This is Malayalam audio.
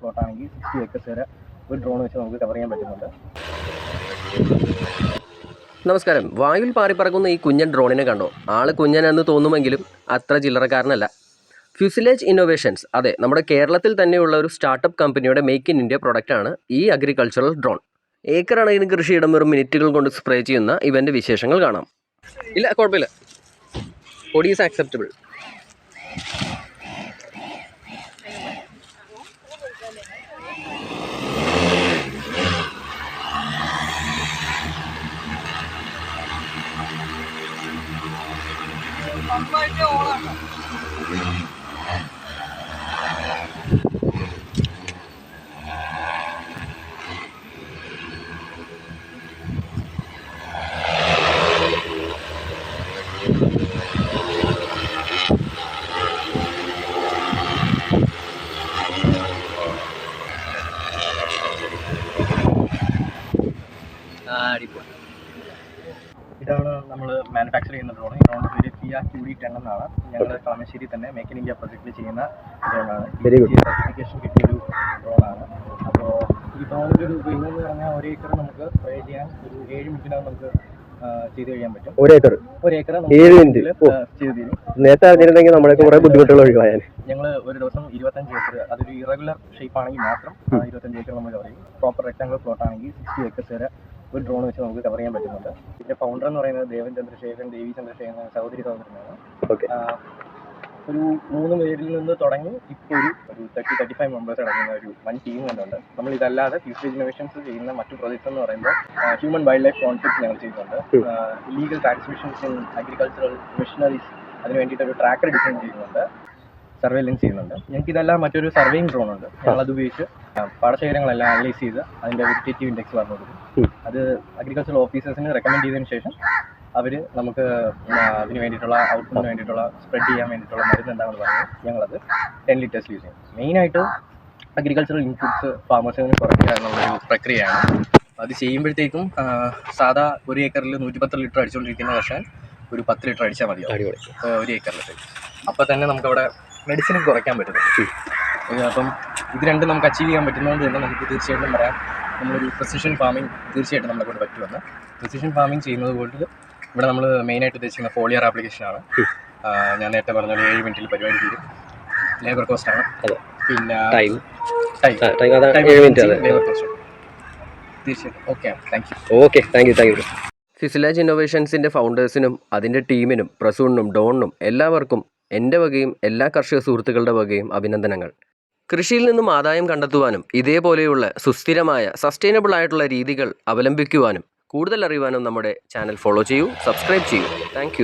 പ്ലോട്ട് ആണെങ്കിൽ സിക്സ്റ്റി ഏക്കേഴ്സ് വരെ ഒരു ഡ്രോൺ വെച്ച് നമുക്ക് കവർ ചെയ്യാൻ പറ്റുന്നുണ്ട്. നമസ്കാരം. വായുവിൽ പാറിപ്പറക്കുന്ന ഈ കുഞ്ഞൻ ഡ്രോണിനെ കണ്ടോ? ആൾ കുഞ്ഞനെന്ന് തോന്നുമെങ്കിലും അത്ര ചില്ലറക്കാരനല്ല. ഫ്യൂസിലേജ് ഇന്നോവേഷൻസ് അതെ നമ്മുടെ കേരളത്തിൽ തന്നെയുള്ള ഒരു സ്റ്റാർട്ടപ്പ് കമ്പനിയുടെ മേക്ക് ഇൻ ഇന്ത്യ പ്രൊഡക്റ്റാണ് ഈ അഗ്രികൾച്ചറൽ ഡ്രോൺ ഏക്കർ കണക്കിന് കൃഷിയിടം വെറും മിനിറ്റുകൾ കൊണ്ട് സ്പ്രേ ചെയ്യുന്ന ഇവന്റെ വിശേഷങ്ങൾ കാണാം. ഇല്ല കുഴപ്പമില്ല. പൊടി ഈസ് ആക്സെപ്റ്റബിൾ Ah, deu ഇതാണ് നമ്മൾ മാനുഫാക്ചർ ചെയ്യുന്ന ഡ്രോൺ ഈ ഡ്രോൺ പേര് ഫിയ ക്യൂ ഡി ടെൻ എന്നാണ്. ഞങ്ങൾ കളമശ്ശേരി തന്നെ മേക്ക് ഇൻ ഇന്ത്യ പ്രൊജക്റ്റിൽ ചെയ്യുന്ന ഡ്രോണാണ്. സർട്ടിഫിക്കേഷൻ കിട്ടിയ ഒരു ഡ്രോണാണ് അപ്പോൾ ഈ ഡ്രോണിന്റെ ഒരു ഉപയോഗം എന്ന് പറഞ്ഞാൽ ഒരു ഏക്കർ നമുക്ക് സ്പ്രേ ചെയ്യാൻ ഒരു ഏഴ് മിനിറ്റിനകം നമുക്ക് ചെയ്ത് കഴിയാൻ പറ്റും. ഒരു ഏക്കർ ഒരു ഏക്കർ ഏഴ് minute? ഓ. ചെയ്ത് നേരത്തെ അറിഞ്ഞിരുന്നെങ്കിൽ നമ്മളൊക്കെ കുറേ ബുദ്ധിമുട്ടുകൾ ഒഴിവായാൽ. ഞങ്ങൾ ഒരു ദിവസം ഇരുപത്തഞ്ച് ഏക്കർ അതൊരു ഇറഗുലർ ഷേപ്പ് ആണെങ്കിൽ മാത്രം ഇരുപത്തഞ്ച് ഏക്കർ നമ്മൾ കവർ ചെയ്യും. പ്രോപ്പർ റെക്ടാംഗുലർ പ്ലോട്ട് ആണെങ്കിൽ സിക്സ്റ്റി ഏക്കേഴ്സ് വരെ ഒരു ഡ്രോൺ വെച്ച് നമുക്ക് കവർ ചെയ്യാൻ പറ്റുന്നുണ്ട്. ഇതിന്റെ ഫൗണ്ടർ എന്ന് പറയുന്നത് ദേവൻ ചന്ദ്രശേഖരൻ ദേവി ചന്ദ്രശേഖരൻ സഹോദരി സഹോദരനാണ് ഒരു മൂന്ന് പേരിൽ നിന്ന് തുടങ്ങി ഇപ്പോൾ ഒരു ഒരു തേർട്ടി തേർട്ടി ഫൈവ് മെമ്പേഴ്സ് അടങ്ങുന്ന ഒരു വൺ ടീം കണ്ടുണ്ട്. നമ്മൾ ഇതല്ലാതെ ഫ്യൂച്ചർ ഇന്നോവേഷൻസ് ചെയ്യുന്ന മറ്റു പ്രോജക്ട്സ് എന്ന് പറയുമ്പോൾ ഹ്യൂമൻ വൈൽഡ് ലൈഫ് കോൺഫ്ലിക്ട് ഞങ്ങൾ ചെയ്യുന്നുണ്ട് legal transmissions in agricultural machineries അതിന് വേണ്ടിയിട്ട് ഒരു ട്രാക്കർ ഡിസൈൻ ചെയ്യുന്നുണ്ട്. സർവേലൻസ് ചെയ്യുന്നുണ്ട്. ഞങ്ങൾക്ക് ഇതെല്ലാം മറ്റൊരു സർവേയിങ് ഡ്രോൺ ഉണ്ട്. ഞങ്ങൾ അത് ഉപയോഗിച്ച് പാടശേഖരങ്ങളെല്ലാം അനലൈസ് ചെയ്ത് അതിന്റെ വെജിറ്റേറ്റീവ് ഇൻഡെക്സ് പറഞ്ഞു കൊടുക്കും. അത് അഗ്രികൾച്ചറൽ ഓഫീസേഴ്സിന് റെക്കമെൻഡ് ചെയ്തതിന് ശേഷം അവർ നമുക്ക് അതിന് വേണ്ടിയിട്ടുള്ള ഔട്ട്പുട്ടിന് വേണ്ടിയിട്ടുള്ള സ്പ്രെഡ് ചെയ്യാൻ വേണ്ടിയിട്ടുള്ള മരുന്ന് എന്താണെന്ന് പറഞ്ഞു ഞങ്ങളത് ടെൻ ലിറ്റേഴ്സ് യൂസ് ചെയ്യും. മെയിനായിട്ട് അഗ്രികൾച്ചറൽ ഇൻപുട്സ് ഫാമേഴ്സിന് കുറയ്ക്കുക എന്നുള്ളൊരു പ്രക്രിയയാണ്. അത് ചെയ്യുമ്പോഴത്തേക്കും സാധാ ഒരു ഏക്കറിൽ നൂറ്റിപ്പത്ത് ലിറ്റർ അടിച്ചുകൊണ്ടിരിക്കുന്ന കർഷകൻ ഒരു പത്ത് ലിറ്റർ അടിച്ചാൽ മതി ഒരു ഏക്കറിലേക്ക് അപ്പോൾ തന്നെ നമുക്കവിടെ മെഡിസിനും കുറയ്ക്കാൻ പറ്റുന്നു അപ്പം ഇത് രണ്ടും നമുക്ക് അച്ചീവ് ചെയ്യാൻ പറ്റുന്നതുകൊണ്ട് തന്നെ നമുക്ക് തീർച്ചയായിട്ടും പറയാം. നമ്മളൊരു പ്രസിഷൻ ഫാമിംഗ് തീർച്ചയായിട്ടും നമ്മളെ കൊണ്ട് പറ്റുമെന്ന്. പ്രസിഷൻ ഫാമിംഗ് ചെയ്യുന്നത് കൊണ്ട് ഇവിടെ നമ്മൾ മെയിനായിട്ട് ഉദ്ദേശിക്കുന്ന ഫോളിയർ ആപ്ലിക്കേഷനാണ് ഞാൻ നേരത്തെ പറഞ്ഞ ഏഴ് മിനിറ്റിൽ പരിപാടി തീരും. ലേബർ കോസ്റ്റ് ആണ്. അതെ. പിന്നെ ടൈം ടൈം ഏഴ് മിനിറ്റ് അതെ ലേബർ കോസ്റ്റ് തീർച്ചയായിട്ടും. Okay thank you okay thank you thank you ഫിസിലാജ് ഇന്നോവേഷൻസിന്റെ ഫൗണ്ടേഴ്സിനും അതിന്റെ ടീമിനും പ്രസൂണിനും ഡോണിനും എല്ലാവർക്കും എന്റെ വകയും എല്ലാ കർഷക സുഹൃത്തുക്കളുടെ വകയും അഭിനന്ദനങ്ങൾ. കൃഷിയിൽ നിന്നും ആദായം കണ്ടെത്തുവാനും ഇതേപോലെയുള്ള സുസ്ഥിരമായ സസ്റ്റൈനബിൾ ആയിട്ടുള്ള രീതികൾ അവലംബിക്കുവാനും കൂടുതൽ അറിയുവാനും നമ്മുടെ ചാനൽ ഫോളോ ചെയ്യൂ സബ്സ്ക്രൈബ് ചെയ്യൂ. താങ്ക്